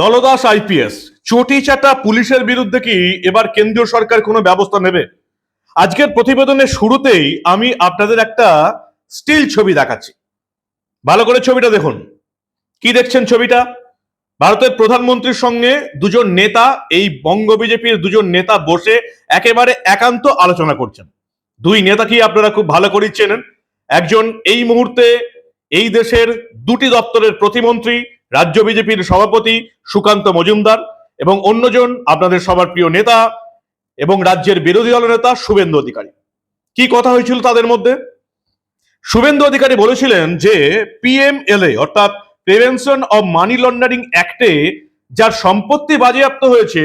দলদাস IPS, চটি চাটা পুলিশের বিরুদ্ধে কি এবার কেন্দ্রীয় সরকার কোনো ব্যবস্থা নেবে? আজকের প্রতিবেদনের শুরুতেই আমি আপনাদের একটা স্টিল ছবি দেখাচ্ছি। ভালো করে ছবিটা দেখুন। কি দেখছেন ছবিটা? ভারতের প্রধানমন্ত্রীর সঙ্গে দুজন নেতা, এই বঙ্গ বিজেপির দুজন নেতা বসে একেবারে একান্ত আলোচনা করছেন। দুই নেতা কি আপনারা খুব ভালো করেই চেনেন? একজন এই মুহূর্তে এই দেশের দুটি দপ্তরের প্রতিমন্ত্রী রাজ্য বিজেপির সভাপতি সুকান্ত মজুমদার এবং অন্যজন আপনাদের সবার প্রিয় নেতা এবং রাজ্যের বিরোধী দল নেতা শুভেন্দু অধিকারী। কি কথা হয়েছিল তাদের মধ্যে? শুভেন্দু অধিকারী বলেছিলেন যে পিএমএলএ অর্থাৎ প্রিভেনশন অব মানি লন্ডারিং অ্যাক্টে যার সম্পত্তি বাজেয়াপ্ত হয়েছে,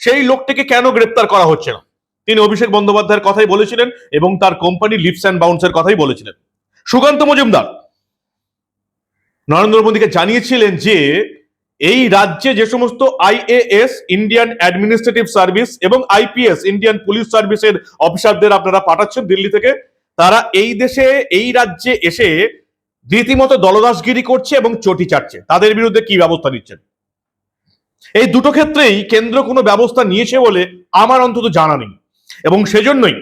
সেই লোকটিকে কেন গ্রেপ্তার করা হচ্ছে না? তিনি অভিষেক বন্দ্যোপাধ্যায়ের কথাই বলেছিলেন এবং তার কোম্পানি লিপস অ্যান্ড বাউন্সের কথাই বলেছিলেন। সুকান্ত মজুমদার নরেন্দ্র মোদীকে জানিয়েছিলেন যে এই রাজ্যে যে সমস্ত আইএএস ইন্ডিয়ান অ্যাডমিনিস্ট্রেটিভ সার্ভিস এবং আইপিএস ইন্ডিয়ান পুলিশ সার্ভিসের অফিসারদের আপনারা পাঠাচ্ছেন দিল্লি থেকে, তারা এই দেশে, এই রাজ্যে এসে রীতিমতো দলদাসগিরি করছে এবং চটি চাটছে। তাদের বিরুদ্ধে কি ব্যবস্থা নিচ্ছেন? এই দুটো ক্ষেত্রেই কেন্দ্র কোনো ব্যবস্থা নিয়েছে বলে আমার অন্তত জানা নেই। এবং সেজন্যই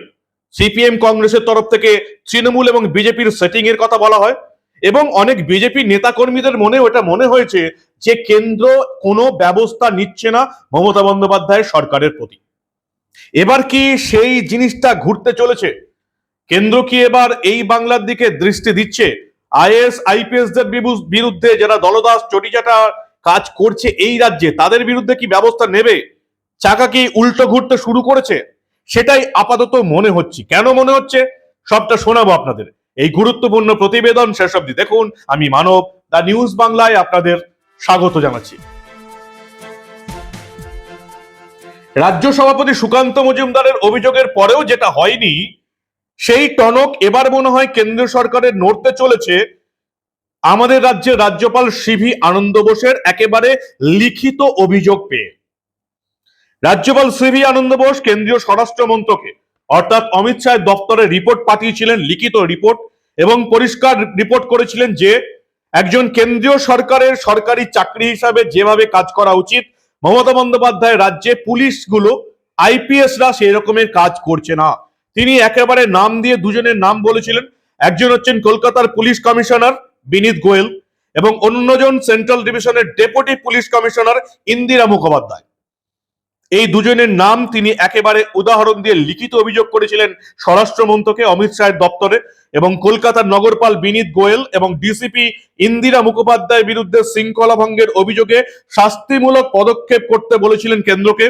সিপিএম কংগ্রেসের তরফ থেকে তৃণমূল এবং বিজেপির সেটিং এর কথা বলা হয়। এবং অনেক বিজেপি নেতাকর্মীদের মনে ওটা মনে হয়েছে যে কেন্দ্র কোনো ব্যবস্থা নিচ্ছে না মমতা বন্দ্যোপাধ্যায়ের সরকারের প্রতি। এবার কি সেই জিনিসটা ঘুরতে চলেছে? কেন্দ্র কি এবার এই বাংলার দিকে দৃষ্টি দিচ্ছে? আইএস আইপিএস দের বিরুদ্ধে যারা দলদাস, চটিচাটা কাজ করছে এই রাজ্যে, তাদের বিরুদ্ধে কি ব্যবস্থা নেবে? চাকা কি উল্টো ঘুরতে শুরু করেছে? সেটাই আপাতত মনে হচ্ছে। কেন মনে হচ্ছে? সবটা শোনাবো আপনাদের। এই গুরুত্বপূর্ণ প্রতিবেদন শেষ অব্দি দেখুন। আমি মানব, দা নিউজ বাংলায় আপনাদের স্বাগত জানাচ্ছি। রাজ্য সভাপতি সুকান্ত মজুমদারের অভিযোগের পরেও যেটা হয়নি, সেই টনক এবার মনে হয় কেন্দ্রীয় সরকারের নড়তে চলেছে। আমাদের রাজ্যের রাজ্যপাল সিভি আনন্দ বোসের একেবারে লিখিত অভিযোগ পেয়ে। রাজ্যপাল সিভি আনন্দ বোস কেন্দ্রীয় স্বরাষ্ট্র মন্ত্রকে অর্থাৎ অমিত শাহের দপ্তরে রিপোর্ট পাঠিয়েছিলেন, লিখিত রিপোর্ট এবং পরিষ্কার রিপোর্ট করেছিলেন যে একজন কেন্দ্রীয় সরকারের সরকারি চাকরি হিসাবে যেভাবে কাজ করা উচিত, মমতা বন্দ্যোপাধ্যায় রাজ্যে পুলিশগুলো আইপিএসরা সেই রকমের কাজ করছে না। তিনি একেবারে নাম দিয়ে দুজনের নাম বলেছিলেন। একজন হচ্ছেন কলকাতার পুলিশ কমিশনার বিনীত গোয়েল এবং অন্যজন সেন্ট্রাল ডিভিশনের deputy police commissioner Indira Mukhopadhyay. এই দুজনের নাম তিনি একেবারে উদাহরণ দিয়ে লিখিত অভিযোগ করেছিলেন স্বরাষ্ট্র মন্ত্রকে অমিত শাহের দপ্তরে এবং কলকাতার নগরপাল বিনীত গোয়েল এবং ডিসিপি ইন্দিরা মুখোপাধ্যায়ের বিরুদ্ধে শৃঙ্খলা ভঙ্গের অভিযোগে শাস্তিমূলক পদক্ষেপ করতে বলেছিলেন কেন্দ্রকে।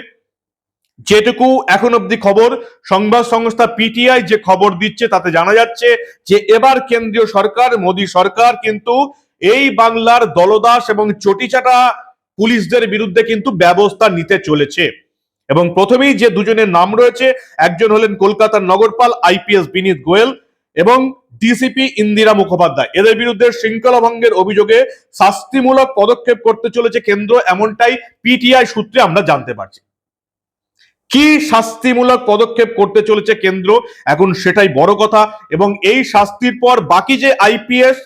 যেটুকু এখন অব্দি খবর, সংবাদ সংস্থা পিটিআই যে খবর দিচ্ছে তাতে জানা যাচ্ছে যে এবার কেন্দ্রীয় সরকার, মোদী সরকার কিন্তু এই বাংলার দলদাস এবং চটিচাটা পুলিশদের বিরুদ্ধে কিন্তু ব্যবস্থা নিতে চলেছে। এবং প্রথমেই যে দুজনের নাম রয়েছে, একজন হলেন কলকাতার নগরপাল আইপিএস বিনীত গোয়েল এবং ডিসিপি ইন্দিরা মুখোপাধ্যায়। এদের বিরুদ্ধে শৃঙ্খলা ভঙ্গের অভিযোগে শাস্তিমূলক পদক্ষেপ করতে চলেছে কেন্দ্র, এমনটাই পিটিআই সূত্রে আমরা জানতে পারছি। কি শাস্তিমূলক পদক্ষেপ করতে চলেছে কেন্দ্র? এখন সেটাই বড় কথা এবং এই শাস্তির পর বাকি যে আইপিএস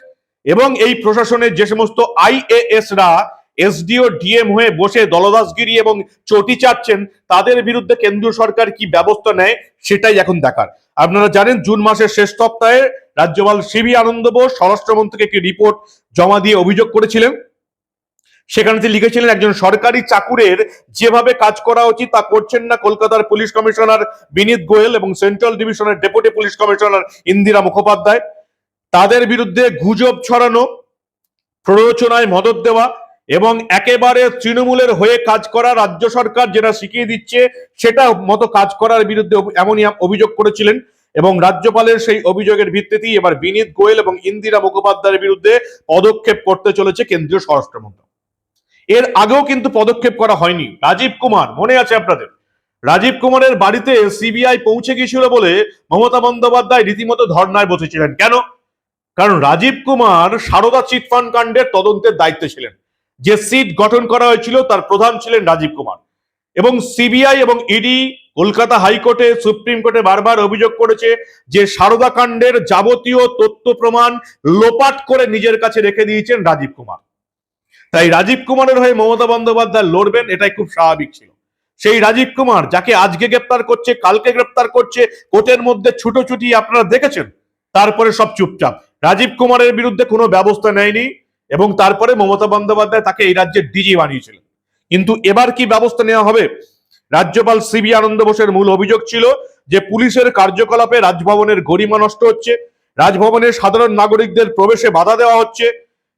এবং এই প্রশাসনের যে সমস্ত আইএএস রা এসডিও, ডিএম হয়ে বসে দলদাসগিরি এবং চটি চাটছেন, তাদের বিরুদ্ধে কেন্দ্রীয় সরকার কি ব্যবস্থা নেয় সেটাই এখন দেখার। আপনারা জানেন, জুন মাসের শেষ সপ্তাহে রাজ্যপাল সিবি আনন্দ বোস স্বরাষ্ট্রমন্ত্রীকে একটি রিপোর্ট জমা দিয়ে অভিযোগ করেছিলেন। সেখানে তিনি লিখেছিলেন, একজন সরকারি চাকুরের যেভাবে কাজ করা উচিত তা করছেন না কলকাতার পুলিশ কমিশনার বিনীত গোয়েল এবং সেন্ট্রাল ডিভিশনের deputy police commissioner Indira Mukhopadhyay. তাদের বিরুদ্ধে গুজব ছড়ানো, প্ররোচনায় মদত দেওয়া এবং একেবারে তৃণমূলের হয়ে কাজ করা রাজ্য সরকার যেটা শিখিয়ে দিচ্ছে সেটা মতো কাজ করার বিরুদ্ধে এমনই অভিযোগ করেছিলেন। এবং রাজ্যপালের সেই অভিযোগের ভিত্তিতেই এবার বিনীত গোয়েল এবং ইন্দিরা মুখোপাধ্যায়ের বিরুদ্ধে পদক্ষেপ করতে চলেছে কেন্দ্রীয় স্বরাষ্ট্রমন্ত্রক এর আগেও কিন্তু পদক্ষেপ করা হয়নি। রাজীব কুমার, মনে আছে আপনাদের? রাজীব কুমারের বাড়িতে সিবিআই পৌঁছে গিয়েছিল বলে মমতা বন্দ্যোপাধ্যায় রীতিমতো ধর্নায় বসেছিলেন। কেন? কারণ রাজীব কুমার সারদা চিটফান্ড কাণ্ডের তদন্তের দায়িত্বে ছিলেন। যে সিট গঠন করা হয়েছিল তার প্রধান ছিলেন রাজীব কুমার। এবং সিবিআই এবং ইডি কলকাতা হাইকোর্টে, সুপ্রিম কোর্টে বারবার অভিযোগ করেছে যে সারদা কাণ্ডের যাবতীয় তথ্য প্রমাণ লোপাট করে নিজের কাছে রেখে দিয়েছেন রাজীব কুমার। তাই রাজীব কুমারের হয়ে মমতা বন্দ্যোপাধ্যায় লড়বেন এটাই খুব স্বাভাবিক ছিল। সেই রাজীব কুমার, যাকে আজকে গ্রেপ্তার করছে, কালকে গ্রেপ্তার করছে, কোর্টের মধ্যে ছুটোছুটি আপনারা দেখেছেন? তারপরে সব চুপচাপ। রাজীব কুমারের বিরুদ্ধে কোনো ব্যবস্থা নেয়নি। এবং তারপরে মমতা বন্দ্যোপাধ্যায় তাকে এই রাজ্যের ডিজি বানিয়েছিলেন। কিন্তু এবার কি ব্যবস্থা নেওয়া হবে? রাজ্যপাল সিবি আনন্দ বোসের মূল অভিযোগ ছিল যে পুলিশের কার্যকলাপে রাজভবনের গরিমা নষ্ট হচ্ছে রাজভবনের সাধারণ নাগরিকদের প্রবেশে বাধা দেওয়া হচ্ছে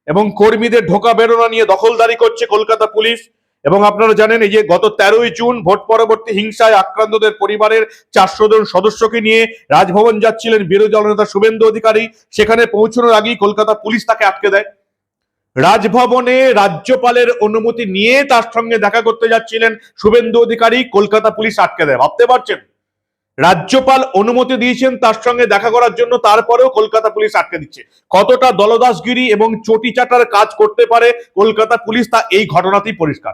এবং কর্মীদের ঢোকা বেরোনা নিয়ে দখলদারি করছে কলকাতা পুলিশ। এবং আপনারা জানেন এই যে গত তেরোই জুন ভোট পরবর্তী হিংসায় আক্রান্তদের পরিবারের চারশো জন সদস্যকে নিয়ে রাজভবন যাচ্ছিলেন বিরোধী দলনেতা শুভেন্দু অধিকারী। সেখানে পৌঁছানোর আগেই কলকাতা পুলিশ তাকে আটকে দেয়। রাজভবনে রাজ্যপালের অনুমতি নিয়ে তার সঙ্গে দেখা করতে যাচ্ছিলেন শুভেন্দু অধিকারী, কলকাতা পুলিশ আটকে দেয়। ভাবতে পারছেন? রাজ্যপাল অনুমতি দিয়েছেন তার সঙ্গে দেখা করার জন্য, তারপরেও কলকাতা পুলিশ আটকে দিচ্ছে। কতটা দলদাসগিরি এবং চটি চাটার কাজ করতে পারে কলকাতা পুলিশ তা এই ঘটনাতেই পরিষ্কার।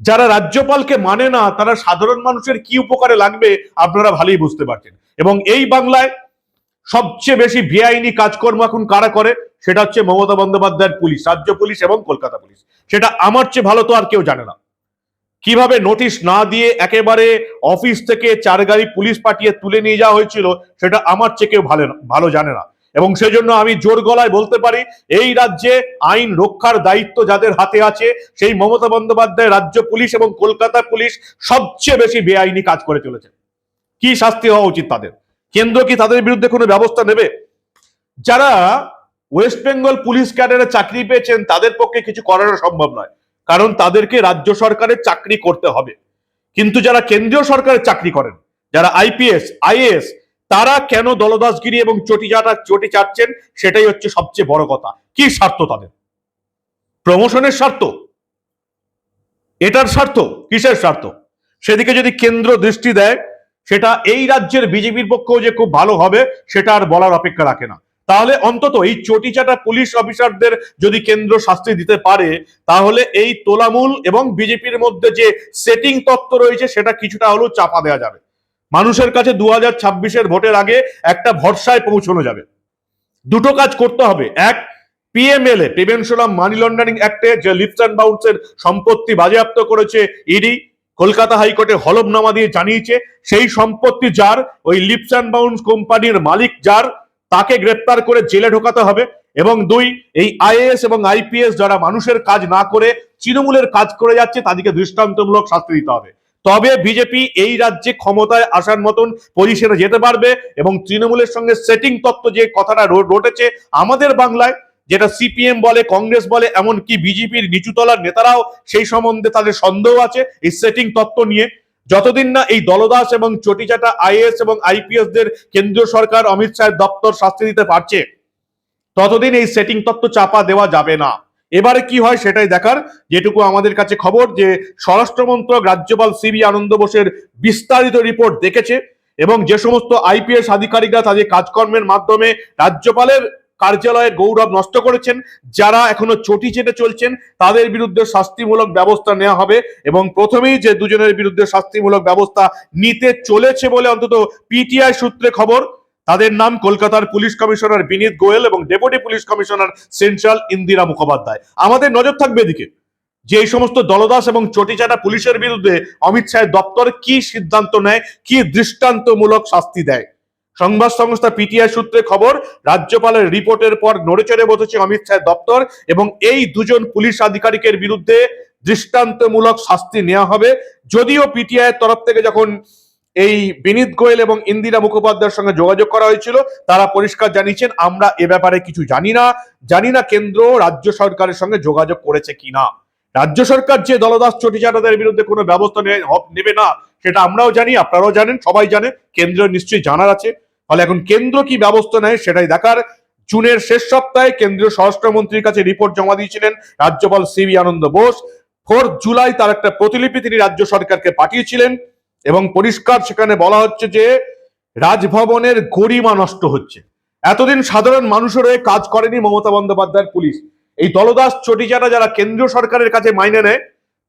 যারা রাজ্যপালকে মানে না, তারা সাধারণ মানুষের কি উপকারে লাগবে আপনারা ভালোই বুঝতে পারছেন। এবং এই বাংলায় সবচেয়ে বেশি বেআইনি কাজকর্ম এখন কারা করে? সেটা হচ্ছে মমতা বন্দ্যোপাধ্যায়ের পুলিশ, রাজ্য পুলিশ এবং কলকাতা পুলিশ। সেটা আমার চেয়ে ভালো তো আর কেউ জানে না। কীভাবে নোটিশ না দিয়ে একেবারে অফিস থেকে চার গাড়ি পুলিশ পাঠিয়ে তুলে নিয়ে যাওয়া হয়েছিল, সেটা আমার চেয়ে কেউ ভালো ভালো জানে না। এবং সেজন্য আমি জোর গলায় বলতে পারি, এই রাজ্যে আইন রক্ষার দায়িত্ব যাদের হাতে আছে, সেই মমতা বন্দ্যোপাধ্যায় রাজ্য পুলিশ এবং কলকাতা পুলিশ সবচেয়ে বেশি বেআইনি কাজ করে চলেছে। কি শাস্তি হওয়া উচিত তাদের? কেন্দ্র কি তাদের বিরুদ্ধে কোনো ব্যবস্থা নেবে? যারা ওয়েস্ট বেঙ্গল পুলিশ ক্যাডারে চাকরি পেয়েছেন, তাদের পক্ষে কিছু করানো সম্ভব নয়। কারণ তাদেরকে রাজ্য সরকারের চাকরি করতে হবে। কিন্তু যারা কেন্দ্রীয় সরকারের চাকরি করেন, যারা আইপিএস আইএএস তারা কেন দলদাসগিরি এবং চটি চাটা চটি চাটছেন, সেটাই হচ্ছে সবচেয়ে বড় কথা। কি স্বার্থ তাদের? প্রমোশনের স্বার্থ? এটার স্বার্থ? কিসের স্বার্থ? সেদিকে যদি কেন্দ্র দৃষ্টি দেয়, সেটা এই রাজ্যের বিজেপির পক্ষেও যে খুব ভালো হবে, সেটা আর বলার অপেক্ষা রাখে না। তাহলে অন্তত এই চটিচাটা পুলিশ অফিসারদের যদি কেন্দ্র শাস্তি দিতে পারে, তাহলে এই তোলামূল এবং বিজেপির মধ্যে যে সেটিং তত্ত্ব রয়েছে সেটা কিছুটা হলেও চাপা দেওয়া যাবে। মানুষের কাছে দু হাজার ভোটের আগে একটা ভরসায় পৌঁছানো যাবে। দুটো কাজ করতে হবে। এক PMLA prevention of money laundering অ্যাক্টে যে লিফট অ্যান্ড বাউন্সের সম্পত্তি বাজেয়াপ্ত করেছে ইডি কলকাতা হাইকোর্টে হলফনামা দিয়ে জানিয়েছে, সেই সম্পত্তি যার, ওই লিপস অ্যান্ড বাউন্স কোম্পানির মালিক যার তাকে গ্রেপ্তার করে জেলে ঢোকাতে হবে। এবং দুই, এই আইএএস এবং আইপিএস যারা মানুষের কাজ না করে তৃণমূলের কাজ করে যাচ্ছে, তাদেরকে দৃষ্টান্তমূলক শাস্তি দিতে হবে। তবে বিজেপি এই রাজ্যে ক্ষমতায় আসার মতন পজিশনে যেতে পারবে এবং তৃণমূলের সঙ্গে সেটিং তত্ত্ব যে কথাটা রটেছে আমাদের বাংলায়, যেটা সিপিএম বলে, কংগ্রেস বলে, এমনকি বিজেপির নিচুতলার নেতারাও সেই সম্বন্ধে তাদের সন্দেহ আছে। এই সেটিং তত্ত্ব নিয়ে যতদিন না এই দলদাস এবং চটিচাটা আইএস এবং আইপিএস দের কেন্দ্রীয় সরকার অমিত শাহের দপ্তর শাস্তি দিতে পারছে, ততদিন এই সেটিং তত্ত্ব চাপা দেওয়া যাবে না। এবারে কি হয় সেটাই দেখার। যেটুকু আমাদের কাছে খবর যে স্বরাষ্ট্রমন্ত্রক রাজ্যপাল সিবি আনন্দ বোসের বিস্তারিত রিপোর্ট দেখেছে এবং যে সমস্ত আইপিএস আধিকারিকরা তাদের কাজকর্মের মাধ্যমে রাজ্যপালের কার্যালয়ের গৌরব নষ্ট করেছেন, যারা এখনও চটি চেটে চলছেন, তাদের বিরুদ্ধে শাস্তিমূলক ব্যবস্থা নেওয়া হবে এবং প্রথমেই যে দুজনের বিরুদ্ধে শাস্তিমূলক ব্যবস্থা নিতে চলেছে বলে অন্তত পিটিআই সূত্রে খবর, তাদের নাম কলকাতার পুলিশ কমিশনার বিনীত গোয়েল এবং deputy police commissioner central Indira Mukhopadhyay. আমাদের নজর থাকবে এদিকে, যে এই সমস্ত দলদাস এবং চটিচাটা পুলিশের বিরুদ্ধে অমিত শাহের দপ্তর কি সিদ্ধান্ত নেয়, কি দৃষ্টান্তমূলক শাস্তি দেয়? সংবাদ সংস্থা পিটিআই সূত্রে খবর, রাজ্যপালের রিপোর্টের পর নড়েচড়ে বসেছে অমিত শাহের দপ্তর এবং এই দুজন পুলিশ আধিকারিকের বিরুদ্ধে দৃষ্টান্তমূলক শাস্তি নেওয়া হবে। যদিও পিটিআই এর তরফ থেকে যখন এই বিনীত গোয়েল এবং ইন্দিরা মুখোপাধ্যায়ের সঙ্গে যোগাযোগ করা হয়েছিল, তারা পরিষ্কার জানিয়েছেন, আমরা এ ব্যাপারে কিছু জানি না। জানি না কেন্দ্র রাজ্য সরকারের সঙ্গে যোগাযোগ করেছে কিনা রাজ্য সরকার যে দলদাস চটিচাটাদের বিরুদ্ধে কোনো ব্যবস্থা নেবে না, সেটা আমরাও জানি, আপনারাও জানেন, সবাই জানে কেন্দ্র নিশ্চয়ই জানার আছে। ফলে এখন কেন্দ্র কি ব্যবস্থা নেয় সেটাই দেখার। জুনের শেষ সপ্তাহে কেন্দ্রীয় স্বরাষ্ট্রমন্ত্রীর কাছে রিপোর্ট জমা দিয়েছিলেন রাজ্যপাল C V Ananda Bose. Fourth July তার একটা প্রতিলিপি তিনি রাজ্য সরকারকে পাঠিয়েছিলেন এবং পরিষ্কার সেখানে বলা হচ্ছে যে রাজভবনের গরিমা নষ্ট হচ্ছে। এতদিন সাধারণ মানুষের হয়ে কাজ করেনি মমতা বন্দ্যোপাধ্যায়ের পুলিশ। এই দলদাস চটিচাটা যারা কেন্দ্রীয় সরকারের কাছে মাইনে নেয়,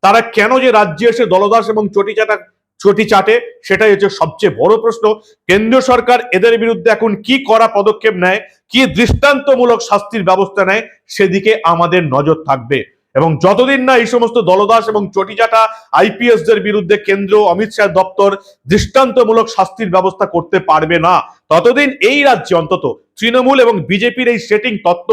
তারা কেন যে রাজ্যে এসে দলদাস এবং চটিচাটা চটি চাটে, সেটাই হচ্ছে সবচেয়ে বড় প্রশ্ন। কেন্দ্রীয় সরকার এদের বিরুদ্ধে এখন কি করা পদক্ষেপ নেয়, কি দৃষ্টান্তমূলক শাস্তির ব্যবস্থা নেয়, সেদিকে আমাদের নজর থাকবে। এবং যতদিন না এই সমস্ত দলদাস এবং চটিচাটা আইপিএস দের বিরুদ্ধে কেন্দ্র অমিত শাহ দপ্তর দৃষ্টান্তমূলক শাস্তির ব্যবস্থা করতে পারবে না, ততদিন এই রাজ্যে অন্তত তৃণমূল এবং বিজেপির এই সেটিং তত্ত্ব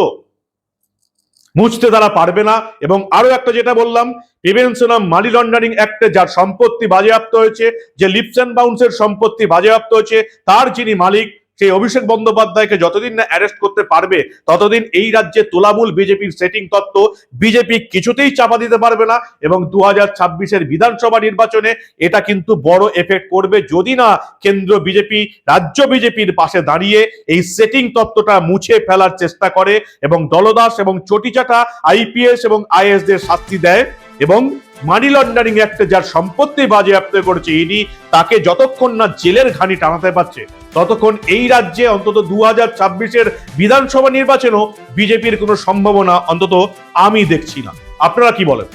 মুছতে তারা পারবে না। এবং আরও একটা যেটা বললাম প্রিভেনশন অফ মানি লন্ডারিং অ্যাক্টে যার সম্পত্তি বাজেয়াপ্ত হয়েছে, যে লিপস অ্যান্ড বাউন্সের সম্পত্তি বাজেয়াপ্ত হয়েছে, তার যিনি মালিক সেই অভিষেক বন্দ্যোপাধ্যায়কে যতদিন না অ্যারেস্ট করতে পারবে, ততদিন এই রাজ্যে তোলামূল বিজেপির সেটিং তত্ত্ব বিজেপি কিছুতেই চাপা দিতে পারবে না এবং দু হাজার ছাব্বিশের বিধানসভা নির্বাচনে এটা কিন্তু বড় এফেক্ট করবে। যদি না কেন্দ্র বিজেপি, রাজ্য বিজেপির পাশে দাঁড়িয়ে এই সেটিং তত্ত্বটা মুছে ফেলার চেষ্টা করে এবং দলদাস এবং চটিচাটা আইপিএস এবং আইএসদের শাস্তি দেয় এবং মানি লন্ডারিং অ্যাক্টে যার সম্পত্তি বাজেয়াপ্ত করেছে ইডি তাকে যতক্ষণ না জেলের ঘানি টানাতে পারছে, ততক্ষণ এই রাজ্যে অন্তত দু হাজার ছাব্বিশের বিধানসভা নির্বাচনেও বিজেপির কোনো সম্ভাবনা অন্তত আমি দেখছি না আপনারা কি বলেন?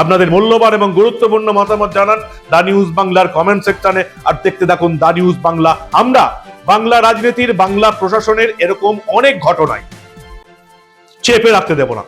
আপনাদের মূল্যবান এবং গুরুত্বপূর্ণ মতামত জানান দা নিউজ বাংলার কমেন্ট সেকশনে আর দেখতে থাকুন দা নিউজ বাংলা। আমরা বাংলা রাজনীতির, বাংলা প্রশাসনের এরকম অনেক ঘটনায় চেপে রাখতে দেব না।